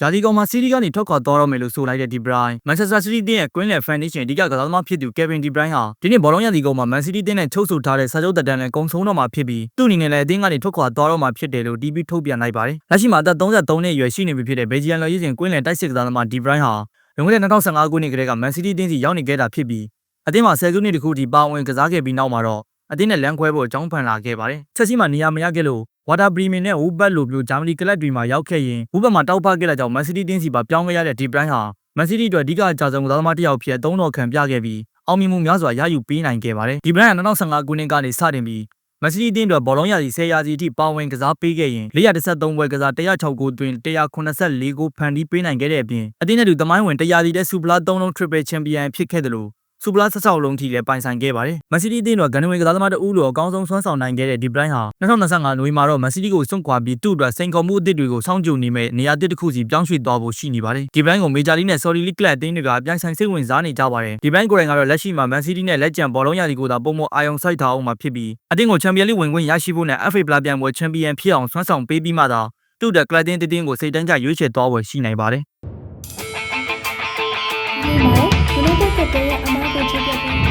ဂျာဒီကောင်မှာစီးရီးကနေထွက်ခွာသွားတော့မယ်လို့ဆိုလိုက်တဲ့ဒီဘရိုင်းမန်ချက်စတာစီးတီးတင်းရဲ့ကွင်းလယ်ဖန်နီရှင်အဓိကကစားသမားဖြစ်သူကယ်ဗင်ဒီဘရိုင်းဟာဒီနေ့ဘောလုံးရသည်ကောင်မှာမန်စီးတီးတင်းနဲ့ချုပ်ဆိုထားတဲ့စာချုပ်တက်တန်းနဲ့ကုံဆုံးတော့မှာဖြစ်ပြီးသူ့အနေနဲ့လည်းအသင်းကနေထွက်ခွာသွားတော့မှာဖြစ်တယ်လို့ DB ထုတ်ပြန်လိုက်ပါတယ်လက်ရှိမှာအသက်33နှစ်အရွယ်ရှိနေပြီဖြစ်တဲ့ဘေဂျီယန်လော်ရည်စဉ်ကွင်းလယ်တိုက်စစ်ကစားသမားဒီဘရိုင်းဟာလွန်ခဲ့တဲ့2015ခုနှစ်ကတည်းကမန်စီးတီးတင်းစီရောက်နေခဲ့တာဖြစ်ပြီးအသင်းမှာဆယ်စုနှစ်တခုထိပါဝင်ကစားခဲ့ပြီးနောက်မှာတော့အသင်းနဲ့လမ်းခွဲဖို့အကြောင်းဖန်လာခဲ့ပါတယ်ချက်စီမှာနေရာမရခဲ့လို့ ဝါတာဘရီမင်နဲ့ဝူဘတ်လိုမျိုးဂျာမနီကလပ်တွေမှာရောက်ခဲ့ရင်ဝူဘတ်မှာတောက်ပခဲ့တဲ့ကြောင့်မန်စီးတီးတင်းစီပါပြောင်းခဲ့ရတဲ့ဒီဘရိုင်းဟာမန်စီးတီးအတွက်အဓိကအကြဆုံးကစားသမားတစ်ယောက်ဖြစ်အသုံးတော်ခံပြခဲ့ပြီးအောင်မြင်မှုများစွာရယူပေးနိုင်ခဲ့ပါတယ်ဒီဘရိုင်းက2015ခုနှစ်ကနေစတင်ပြီးမန်စီးတီးတင်းအတွက်ဘောလုံးရာစီ10ရာစီအထိပါဝင်ကစားပေးခဲ့ရင်413ပွဲကစား106ဂိုးသွင်း184ဂိုးဖန်တီးပေးနိုင်ခဲ့တဲ့အပြင်အသင်းနဲ့တူသမိုင်းဝင်100စီတဲ့စူပလာ3လုံး triple champion ဖြစ်ခဲ့တယ်လို့ စူပလာ16လုံးထိလည်းပိုင်ဆိုင်ခဲ့ပါတယ်။မန်စီးတီးအသင်းတော်ဂန်နဝေကစားသမားတဦးလိုအကောင်းဆုံးဆွမ်းဆောင်နိုင်ခဲ့တဲ့ဒီဘရိုင်းဟာ2025နိုဝင်ဘာတော့မန်စီးတီးကိုစွန့်ခွာပြီးသူ့အတွက်စိန်ခေါ်မှုအသစ်တွေကိုစောင့်ကြိုနေမဲ့နေရာတစ်တစ်ခုစီပြောင်းရွှေ့သွားဖို့ရှိနေပါတယ်။ဒီဘရိုင်းကိုမေဂျာလီနဲ့ဆော်ဒီလီကလပ်အသင်းတွေကပြိုင်ဆိုင်စိတ်ဝင်စားနေကြပါတယ်။ဒီဘရိုင်းကိုယ်တိုင်ကတော့လက်ရှိမှာမန်စီးတီးနဲ့လက်ကျန်ဘောလုံးရာသီကိုသာပုံမအာယုံစိုက်ထားအောင်မှာဖြစ်ပြီးအသင်းကိုချန်ပီယံလိဝင်ခွင့်ရရှိဖို့နဲ့ FA ပလာပြိုင်ပွဲချန်ပီယံဖြစ်အောင်ဆွမ်းဆောင်ပေးပြီးမှသာသူ့အတွက်ကလပ်တင်းတင်းကိုစိတ်တန်းကြရွေးချယ်သွားဖို့ရှိနိုင်ပါတယ်။ ဒီမှာ United က